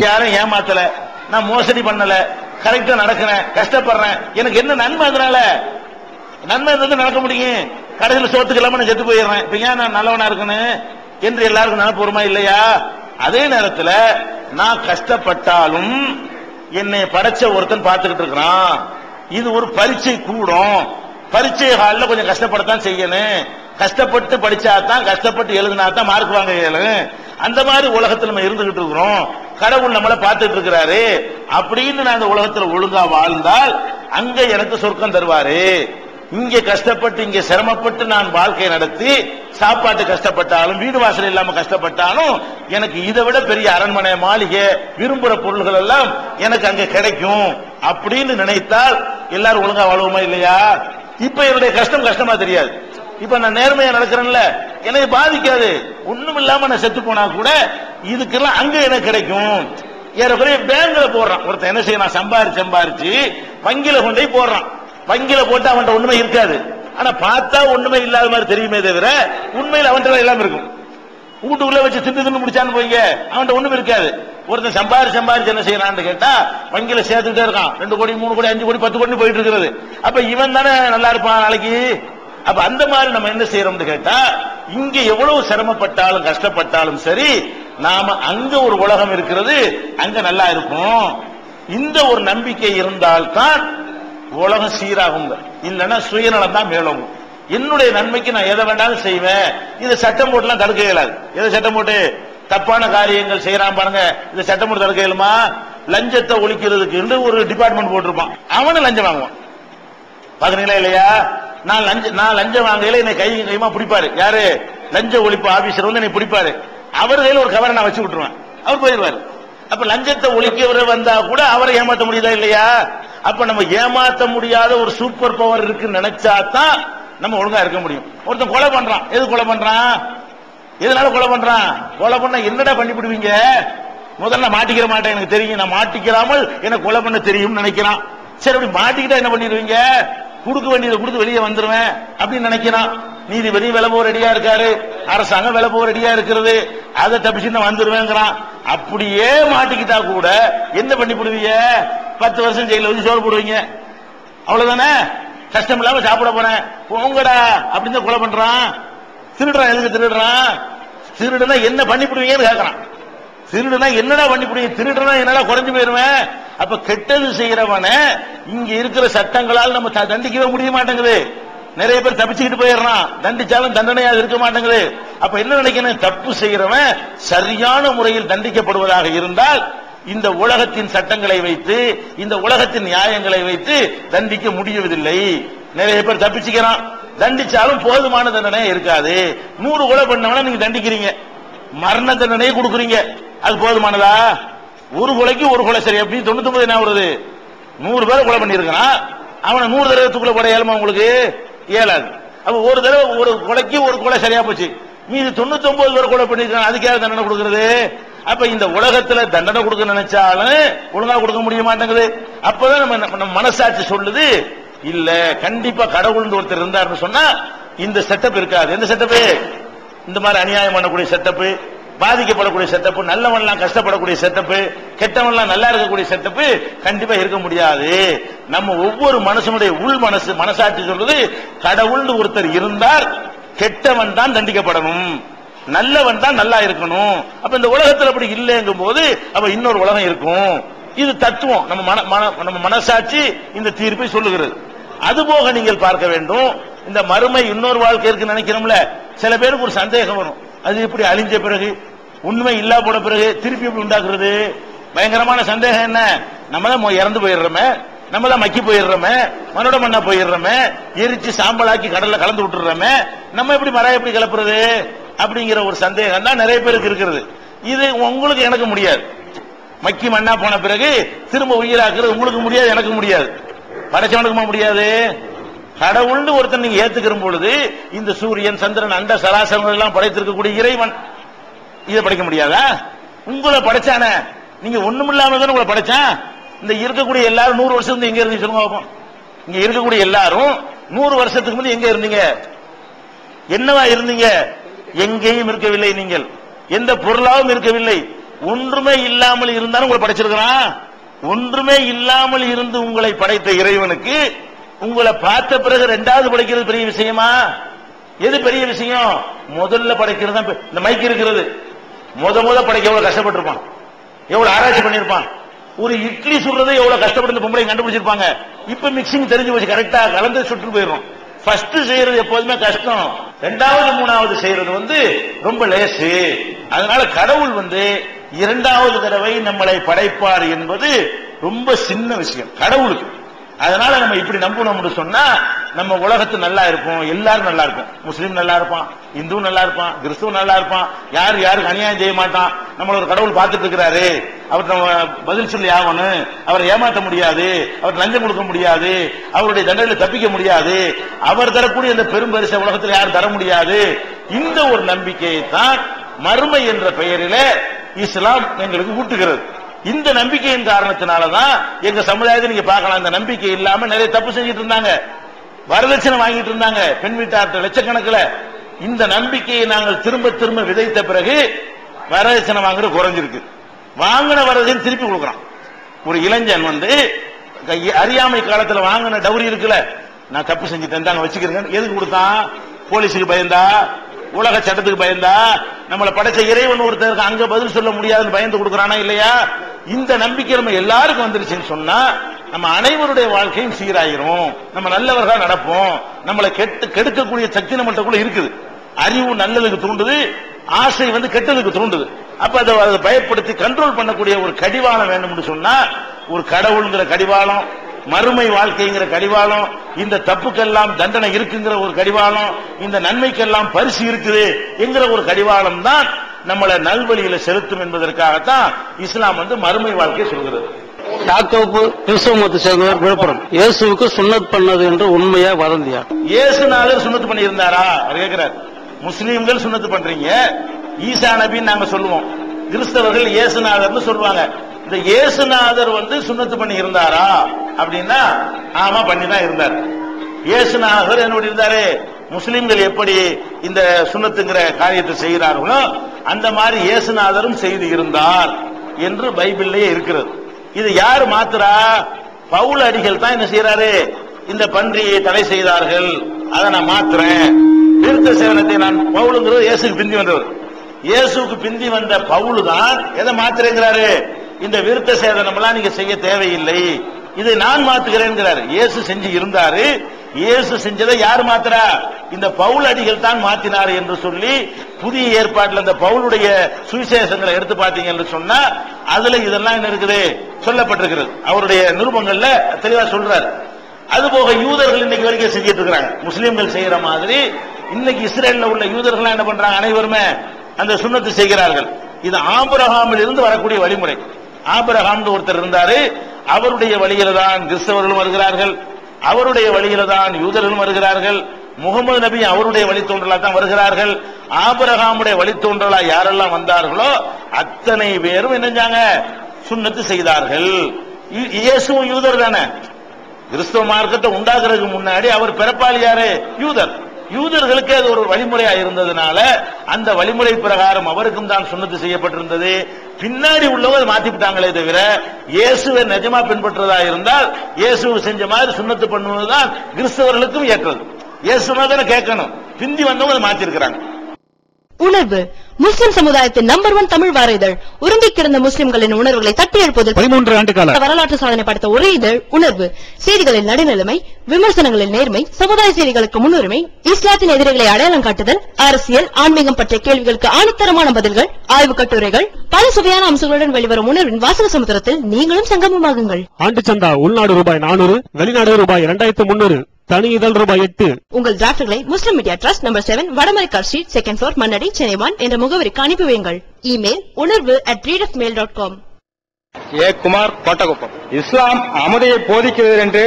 யாரும் ஏமாத்தல. நான் மோசடி பண்ணல. கரெக்டா நடக்கிறேன். கஷ்டப்படுறேன். எனக்கு என்ன நன்மை அதனால? நன்மை இருந்து நடக்க முடியும். கடைசியில் சோத்துக்கு இல்லாம நான் செத்து போயிடுறேன். இப்ப ஏன் நான் நல்லவனா இருக்கணும் என்று எல்லாருக்கும் நினைப்பு இல்லையா? அதே நேரத்தில் நான் கஷ்டப்பட்டாலும் என்னை படைச்ச ஒருத்தன் பார்த்துக்கிட்டு இருக்கிறான். இது ஒரு பரீட்சை கூடும். பரீட்சை ஹாலில் கொஞ்சம் கஷ்டப்படத்தான் செய்யணும். கஷ்டப்பட்டு படிச்சாதான் கஷ்டப்பட்டு எழுதினா தான் மார்க் வாங்க இயலும். அந்த மாதிரி உலகத்துல நம்ம இருந்துகிட்டு இருக்கிறோம். கடவுள் நம்மளை பார்த்துட்டு இருக்கிறாரு. அப்படின்னு நான் இந்த உலகத்துல ஒழுங்கா வாழ்ந்தால் அங்க எனக்கு சொர்க்கம் தருவாரு. இங்க கஷ்டப்பட்டு இங்க சிரமப்பட்டு நான் வாழ்க்கை நடத்தி சாப்பாட்டு கஷ்டப்பட்டாலும் வீடு வாசல் இல்லாம கஷ்டப்பட்டாலும் எனக்கு இதை விட பெரிய அரண்மனை மாளிகை விரும்புற பொருள்கள் எல்லாம் எனக்கு அங்க கிடைக்கும். அப்படின்னு நினைத்தால் எல்லாரும் ஒழுங்கா வாழ்வோமா இல்லையா? இப்ப என்னுடைய கஷ்டம் கஷ்டமா தெரியாது. இப்ப நான் நேர்மையா நடக்கிறேன்ல. எனக்கு பாதிக்காது. ஒண்ணும் இல்லாம நான் செத்து போனா கூட இதுக்கெல்லாம் அங்க எனக்கு கிடைக்கும். ஏறக்குறைய பேங்க்ல போடுறான். ஒருத்தன் என்ன செய்யணும் சம்பாரிச்சு சம்பாரிச்சு வங்கியில கொண்டு போய் போடுறான். வங்கியில போட்டு அவன்கிட்ட ஒண்ணுமே இருக்காது. ஆனா பார்த்தா ஒண்ணுமே இல்லாத மாதிரி தெரியுமே தவிர உண்மையில் அவன்கிட்ட எல்லாம் இருக்கும். வீட்டுக்குள்ள வச்சு திண்டு தின்னு முடிச்சான்னு போய்ங்க. அவன்கிட்ட ஒண்ணுமே இருக்காது. ஒருத்தன் சம்பாரி சம்பாரிச்சு என்ன செய்யறான்னு கேட்டா வங்கியில சேர்த்துக்கிட்டே இருக்கான். ரெண்டு கோடி மூணு கோடி அஞ்சு கோடி பத்து கோடி போயிட்டு இருக்கிறது. அப்ப இவன் தானே நல்லா இருப்பான் நாளைக்கு? அப்ப அந்த மாதிரி நம்ம என்ன செய்யறோம்னு கேட்டா இங்க எவ்வளவு சிரமப்பட்டாலும் கஷ்டப்பட்டாலும் சரி நாம அங்க ஒரு உலகம் இருக்கிறது அங்க நல்லா இருக்கும் இந்த ஒரு நம்பிக்கை இருந்தால்தான் உலகம் சீராகும் இல்லைன்னா சுயநலம் தான் மேலோங்கும். என்னுடைய நன்மைக்கு நான் எதை வேண்டாலும் செய்வேன். இது சட்டம் போட்டுலாம் தடுக்க இயலாது எதை சட்டம் போட்டு தப்பான காரியங்கள் செய்யறான் பாருங்க இந்த சட்டம் போட்டு தடுக்க இயலுமா லஞ்சத்தை ஒழிக்கிறதுக்கு என்று ஒரு டிபார்ட்மெண்ட் போட்டிருப்பான். அவனு லஞ்சம் வாங்குவான். பாக்குறீங்களா இல்லையா? நான் லஞ்ச நான் லஞ்சம் வாங்கையில என்னை கை கைமா பிடிப்பாரு. யாரு? லஞ்ச ஒழிப்பு ஆபீசர் வந்து என்னை பிடிப்பாரு. அவர் கையில் ஒரு கவரை நான் வச்சு விட்டுருவேன். அவர் போயிடுவாரு. அப்ப லஞ்சத்தை ஒழிக்கவர் வந்தா கூட அவரை ஏமாத்த முடியுதா இல்லையா? அப்ப நம்ம ஏமாத்த முடியாத ஒரு சூப்பர் பவர் இருக்குன்னு நினைச்சா தான் நம்ம ஒழுங்கா இருக்க முடியும். ஒருத்தன் கொலை பண்றான். எது கொலை பண்றான்? எதனால கொலை பண்றான்? கொலை பண்ண என்னடா பண்ணிவிடுவீங்க முதல்ல மாட்டிக்கிற மாட்டேன். எனக்கு தெரியும். நான் மாட்டிக்கிறாமல் எனக்கு கொலை பண்ண தெரியும் நினைக்கிறான். சரி அப்படி மாட்டிக்கிட்டா என்ன பண்ணிடுவீங்க? கொடுக்க வேண்டியதை கொடுத்து வெளியே வந்துருவேன் அப்படின்னு நினைக்கிறான். நீதிபதி விலை போக ரெடியா இருக்காரு. அரசாங்கம் விலை போக ரெடியா இருக்கிறது. அதை தப்பிச்சுன்னு வந்துருவேங்கிறான். அப்படியே மாட்டிக்கிட்டா கூட என்ன பண்ணி போடுவீங்க? பத்து வருஷம் ஜெயில வச்சு சோறு போடுவீங்க. அவ்வளவுதானே? கஷ்டம் இல்லாம சாப்பிட போறேன். போங்கடா அப்படின்னு தான் கொலை பண்றான். திருடுறான். எதுக்கு திருடுறான்? திருடுனா என்ன பண்ணி போடுவீங்கன்னு கேட்கறான் திருடுனா என்னடா பண்ணி போடுவீங்க திருடுனா என்னடா குறைஞ்சு போயிருவேன் அப்ப கெட்டது செய்யறவன இங்க இருக்கிற சட்டங்களால் நம்ம த- தண்டிக்கவே முடிய மாட்டேங்குது. நிறைய பேர் தப்பிச்சுக்கிட்டு போயிடுறான். தண்டிச்சாலும் தண்டனையா இருக்க மாட்டேங்குது. அப்ப என்ன நினைக்கணும் தப்பு செய்யறவன் சரியான முறையில் தண்டிக்கப்படுவதாக இருந்தால் இந்த உலகத்தின் சட்டங்களை வைத்து இந்த உலகத்தின் நியாயங்களை வைத்து தண்டிக்க முடியவதில்லை நிறைய பேர் தப்பிச்சுக்கிறான். தண்டிச்சாலும் போதுமான தண்டனை இருக்காது. நூறு கொலை பண்ணவன நீங்க தண்டிக்கிறீங்க. மரண தண்டனையை கொடுக்குறீங்க. அது போதுமானதா? ஒரு கொலைக்கு ஒரு கொலை சரி எப்படி தொண்ணூத்தி ஒன்பது என்ன வருது நூறு பேரை கொலை பண்ணியிருக்கிறான். அவனை நூறு தடவை தூக்கில போட ஏழுமா உங்களுக்கு? ஏழாது. அப்ப ஒரு தடவை ஒரு கொலைக்கு ஒரு கொலை சரியா போச்சு. மீது தொண்ணூத்தி ஒன்பது பேர் கொலை பண்ணிருக்கான் அதுக்கு தண்டனை கொடுக்கறது? அப்ப இந்த உலகத்துல தண்டனை கொடுக்க நினைச்சாலும் ஒழுங்கா கொடுக்க முடிய மாட்டேங்குது. அப்பதான் நம்ம நம்ம மனசாட்சி சொல்லுது இல்ல கண்டிப்பா கடவுள் ஒருத்தர் இருந்தாருன்னு சொன்னா இந்த செட்டப் இருக்காது. எந்த செட்டப்பு இந்த மாதிரி அநியாயம் பண்ணக்கூடிய செட்டப்பு பாதிக்கப்படக்கூடிய செட்டப்பு நல்லவன்லாம் கஷ்டப்படக்கூடிய செட்டப்பு கெட்டவன்லாம் நல்லா இருக்கக்கூடிய செட்டப்பு கண்டிப்பா இருக்க முடியாது. நம்ம ஒவ்வொரு மனுஷனுடைய உள் மனசு மனசாட்சி சொல்றது கடவுள்னு ஒருத்தர் இருந்தார் கெட்டவன் தான் தண்டிக்கப்படணும். நல்லவன் தான் நல்லா இருக்கணும். அப்ப இந்த உலகத்துல அப்படி இல்லைங்கும் போது அப்ப இன்னொரு உலகம் இருக்கும். இது தத்துவம். நம்ம மன மன- நம்ம மனசாட்சி இந்த தீர்ப்பை சொல்லுகிறது. அதுபோக நீங்கள் பார்க்க வேண்டும். இந்த மறுமை இன்னொரு வாழ்க்கை இருக்குன்னு நினைக்கிறோம்ல. சில பேருக்கு ஒரு சந்தேகம் வரும். அது எப்படி அழிஞ்ச பிறகு உண்மை இல்லா போன பிறகு திருப்பி எப்படி உண்டாக்குறது? பயங்கரமான சந்தேகம் என்ன? நம்ம தான் இறந்து போயிடுறோமே. நம்ம தான் மக்கி போயிடுறோமே. மனோட மண்ணா போயிடுறோமே. எரிச்சு சாம்பலாக்கி கடல்ல கலந்து விட்டுறோமே. நம்ம எப்படி மரம் எப்படி கிளப்புறது? அப்படிங்கிற ஒரு சந்தேகம் தான் நிறைய பேருக்கு இருக்கிறது. இது உங்களுக்கு எனக்கு முடியாது. மக்கி மண்ணா போன பிறகு திரும்ப உயிராக்குறது உங்களுக்கு முடியாது எனக்கு முடியாது. படைச்சவனுக்குமா முடியாது? கடவுள்னு ஒருத்தன் நீங்க ஏத்துக்கிற பொழுது இந்த சூரியன் சந்திரன் அண்ட சராசரங்கள் எல்லாம் படைத்திருக்கக்கூடிய இறைவன் இதை படிக்க முடியாதா? உங்களை படைச்சானே. நீங்க ஒண்ணுமில்லாம தானே உங்களை படைச்சான். இந்த இருக்கக்கூடிய எல்லாரும் நூறு வருஷம் இருந்து எங்க இருந்து சொல்லுங்க பார்ப்போம் இங்க இருக்கக்கூடிய எல்லாரும் நூறு வருஷத்துக்கு முந்தைய எங்க இருந்தீங்க? என்னவா இருந்தீங்க? எங்கேயும் இருக்கவில்லை நீங்கள். எந்த பொருளாவும் இருக்கவில்லை. ஒன்றுமே இல்லாமல் இருந்தாலும் உங்களை படைச்சிருக்கிறான். ஒன்றுமே இல்லாமல் இருந்து உங்களை படைத்த இறைவனுக்கு உங்களை பார்த்த பிறகு ரெண்டாவது படைக்கிறது பெரிய விஷயமா? எது பெரிய விஷயம்? முதல்ல படைக்கிறது தான் இந்த மைக் இருக்கிறது. முத முத படைக்க எவ்வளவு கஷ்டப்பட்டிருப்பான்? எவ்வளவு ஆராய்ச்சி பண்ணிருப்பான் ஒரு இட்லி சுடுறதை எவ்வளவு கஷ்டப்பட்டு பொம்பளை கண்டுபிடிச்சிருப்பாங்க. இப்ப மிக்சிங் தெரிஞ்சு போச்சு கரெக்டா கலந்து சுட்டு போயிடும் ஃபர்ஸ்ட் செய்யறது எப்போதுமே கஷ்டம். ரெண்டாவது மூணாவது செய்யறது வந்து ரொம்ப லேசு. அதனால கடவுள் வந்து இரண்டாவது தடவை நம்மளை படைப்பார் என்பது ரொம்ப சின்ன விஷயம். கடவுளுக்கு. அதனால நம்ம இப்படி நம்பணும்னு சொன்னா நம்ம உலகத்து நல்லா இருப்போம் எல்லாரும் நல்லா இருக்கும். முஸ்லீம் நல்லா இருப்பான் இந்து நல்லா இருப்பான் கிறிஸ்துவ நல்லா இருப்பான் யாரு யாருக்கு அநியாயம் செய்ய மாட்டான் நம்மள ஒரு கடவுள் பார்த்துட்டு இருக்கிறாரு அவர் நம்ம பதில் சொல்லி ஆகணும் அவரை ஏமாற்ற முடியாது அவர் லஞ்சம் கொடுக்க முடியாது அவருடைய தண்டனை தப்பிக்க முடியாது அவர் தரக்கூடிய இந்த பெரும் பரிசை உலகத்தில் யாரும் தர முடியாது. இந்த ஒரு நம்பிக்கையை தான் மறுமை என்ற பெயரில இஸ்லாம் எங்களுக்கு ஊட்டுகிறது. இந்த நம்பிக்கையின் காரணத்தினாலதான் எங்க சமுதாயத்தை நீங்க பார்க்கலாம். இந்த நம்பிக்கை இல்லாம நிறைய தப்பு செஞ்சுட்டு இருந்தாங்க. வரதட்சணை வாங்கிட்டு இருந்தாங்க. பெண் வீட்டார்ட்ட லட்சக்கணக்கில். இந்த நம்பிக்கையை நாங்கள் திரும்ப திரும்ப விதைத்த பிறகு வரதட்சணை வாங்குறது குறைஞ்சிருக்கு. வாங்கின வரதட்சணை திருப்பி கொடுக்குறான். ஒரு இளைஞன் வந்து அறியாமை காலத்துல வாங்கின டவுரி இருக்குல்ல நான் தப்பு செஞ்சுட்டேன் தாங்க வச்சுக்கிறேன் எதுக்கு கொடுத்தான்? போலீஸுக்கு பயந்தா? உலக சட்டத்துக்கு பயந்தா? நம்மளை படைச்ச இறைவன் ஒருத்தருக்கு அங்க பதில் சொல்ல முடியாதுன்னு பயந்து கொடுக்கறானா இல்லையா? இந்த நம்பிக்கை நம்ம எல்லாருக்கும் வந்துருச்சுன்னு சொன்னா நம்ம அனைவருடைய வாழ்க்கையும் சீராயிரும். நம்ம நல்லவர்களா நடப்போம். நம்மளை கெட்டு கெடுக்கக்கூடிய சக்தி நம்மள்கிட்ட கூட இருக்குது. அறிவு நல்லதுக்கு தூண்டுது ஆசை வந்து கெட்டதுக்கு தூண்டுது. அப்ப அதை அதை பயப்படுத்தி கண்ட்ரோல் பண்ணக்கூடிய ஒரு கடிவாளம் வேணும்னு சொன்னா ஒரு கடவுளுங்கிற கடிவாளம் மறுமை வாழ்க்கைங்கிற கடிவாளம் இந்த தப்புக்கெல்லாம் தண்டனை இருக்குங்கிற ஒரு கடிவாளம் இந்த நன்மைக்கெல்லாம் பரிசு இருக்குது என்கிற ஒரு கடிவாளம் தான் நம்மளை நல்வழியில செலுத்தும் என்பதற்காகத்தான் இஸ்லாம் வந்து மறுமை வாழ்க்கையை சொல்கிறது. யாக்கோப்பு கிறிஸ்தவ மதத்தை சேர்ந்தவர் விழுப்புரம். இயேசுவுக்கு சுன்னத் பண்ணது என்று உண்மையா வதந்தியா? இயேசுநாதர் சுண்ணத்து பண்ணியிருந்தாரா? அவர் கேட்கிறார். முஸ்லீம்கள் சுண்ணத்து பண்றீங்க. ஈசா நபின்னு நாங்க சொல்லுவோம். கிறிஸ்தவர்கள் இயேசுநாதர்னு சொல்லுவாங்க. இந்த இயேசுநாதர் வந்து சுண்ணத்து பண்ணி இருந்தாரா அப்படின்னா ஆமா பண்ணி தான் இருந்தார். இயேசுநாதர் என்ன இருந்தாரு. முஸ்லிம்கள் எப்படி இந்த சுண்ணத்துங்கிற காரியத்தை செய்கிறார்களோ அந்த மாதிரி இயேசுநாதரும் செய்து இருந்தார் என்று பைபிள்லயே இருக்கிறது. இது யார் மாத்துறா பவுல் அடிகள் தான் என்ன செய்யறாரு இந்த பன்றியை தடை செய்தார்கள். அதை நான் மாத்துறேன். விருத்த சேவனத்தை நான் பவுலுங்கிறது இயேசுக்கு பிந்தி வந்தவர். இயேசுக்கு பிந்தி வந்த பவுல் தான் எதை மாத்துறேங்கிறாரு? இந்த விருத்த சேதனம் எல்லாம் நீங்க செய்ய தேவையில்லை. இதை நான் மாத்துகிறேன்கிறாரு. இயேசு செஞ்சு இருந்தாரு. இயேசு செஞ்சதை யார் மாத்துறா? இந்த பவுல் அடிகள் தான் மாத்தினார் என்று சொல்லி புதிய ஏற்பாட்டில் இந்த பவுலுடைய சுவிசேஷங்களை எடுத்து பார்த்தீங்க என்று சொன்னா அதுல இதெல்லாம் என்ன இருக்குது? சொல்லப்பட்டிருக்கிறது. அவருடைய நிருபங்கள்ல தெளிவா சொல்றாரு. அதுபோக யூதர்கள் இன்னைக்கு வரைக்கும் செஞ்சிட்டு இருக்கிறாங்க. முஸ்லீம்கள் செய்யற மாதிரி இன்னைக்கு இஸ்ரேல்ல உள்ள யூதர்கள் என்ன பண்றாங்க? அனைவருமே அந்த சுண்ணத்து செய்கிறார்கள். இது ஆபரகாமில் இருந்து வரக்கூடிய வழிமுறை. ஆபரகாம் ஒருத்தர் இருந்தாரு. அவருடைய வழியில தான் கிறிஸ்தவர்களும் வருகிறார்கள். அவருடைய வழியில தான் யூதர்களும் வருகிறார்கள். முகமது நபி அவருடைய வழித்தோன்றலா தான் வருகிறார்கள். ஆபரகாமுடைய வழித்தோன்றலா யாரெல்லாம் வந்தார்களோ அத்தனை பேரும் என்ன செஞ்சாங்க? சுண்ணத்து செய்தார்கள். இ- இயேசுவும் யூதர் தானே. கிறிஸ்தவ மார்க்கத்தை உண்டாகிறதுக்கு முன்னாடி அவர் பிறப்பால் யாரு? யூதர். யூதர்களுக்கு அது ஒரு வழிமுறையா இருந்ததுனால அந்த வழிமுறை பிரகாரம் அவருக்கும் தான் சுண்ணத்து செய்யப்பட்டிருந்தது. பின்னாடி உள்ளவங்க அதை தவிர இயேசுவை நிஜமா பின்பற்றதா இருந்தால் இயேசுவை செஞ்ச மாதிரி சுண்ணத்து பண்ணுவதுதான் கிறிஸ்தவர்களுக்கும் ஏற்றது இயேசுனா தானே கேட்கணும். பிந்தி வந்தவங்க அதை மாத்தி இருக்கிறாங்க உணர்வு. முஸ்லிம் சமுதாயத்தின் நம்பர் ஒன் தமிழ் வார இதழ் உறங்கி கிடந்த முஸ்லிம்களின் உணர்வுகளை தட்டி எழுப்புவதில் பதிமூன்று ஆண்டு கால வரலாற்று சாதனை படைத்த ஒரே இதழ் உணர்வு. செய்திகளில் நடுநிலைமை விமர்சனங்களில் நேர்மை சமுதாய செய்திகளுக்கு முன்னுரிமை இஸ்லாத்தின் எதிரிகளை அடையாளம் காட்டுதல் அரசியல் ஆன்மீகம் பற்றிய கேள்விகளுக்கு ஆணித்தரமான பதில்கள் ஆய்வு கட்டுரைகள் பல சுவையான அம்சங்களுடன் வெளிவரும் உணர்வின் வாசக சமுத்திரத்தில் நீங்களும் சங்கமமாகுங்கள். ஆண்டு சந்தா உள்நாடு ரூபாய் நானூறு வெளிநாடு ரூபாய் இரண்டாயிரத்து முன்னூறு. தனி இதழ் ரூபாய் எட்டு. உங்கள் டிராப்ட்களை Muslim media trust number seven Vadamaraikar street second floor Mannady Chennai one என்ற முகவரிக்கு அனுப்பி வையுங்கள். இமெயில் உணர்வு at read dot com A. Kumar Kottakuppam. இஸ்லாம் அமைதியை போதிக்கிறது என்று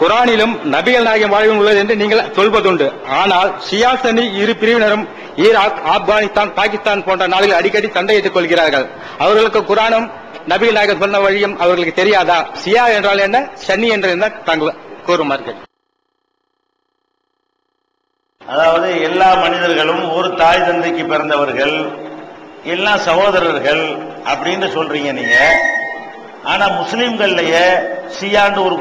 குரானிலும் நபிகள் நாயகம் வாழ்வில் உள்ளது என்று நீங்கள் சொல்வதுண்டு. ஆனால் ஷியா சனி இரு பிரிவினரும் ஈராக் ஆப்கானிஸ்தான் பாகிஸ்தான் போன்ற நாடுகள் அடிக்கடி சண்டையிட்டுக் கொள்கிறார்கள். அவர்களுக்கு குரானும் நபிகள் நாயகம் சொன்ன வழியும் அவர்களுக்கு தெரியாதா? ஷியா என்றால் என்ன? சன்னி என்று என்ன? தாங்கள் கூறுமார்கள் அதாவது எல்லா மனிதர்களும் ஒரு தாய் தந்தைக்கு பிறந்தவர்கள் எல்லாம் சகோதரர்கள் அப்படின்னு சொல்றீங்க நீங்க. ஆனா முஸ்லீம்கள்லயே சியாண்டு ஒரு